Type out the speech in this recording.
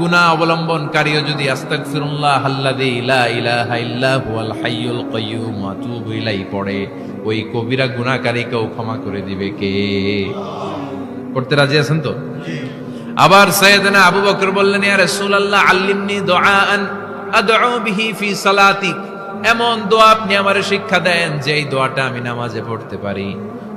গুনাহ অবলম্বনকারীও যদি ইলাইহি পড়ে, ওই কবিরা গুনাহকারীকেও ক্ষমা করে দিবে কে? পড়তে রাজি আছেন তো? আবার সৈয়দনা আবু বকর বললেন, ইয়া রাসূলুল্লাহ, আল্লিমনি দুআআন, আদউ বিহি ফি সালাতি এমন দোয়া আপনি আমারে শিক্ষা দেন যে এই দোয়াটা আমি নামাজে পড়তে পারি।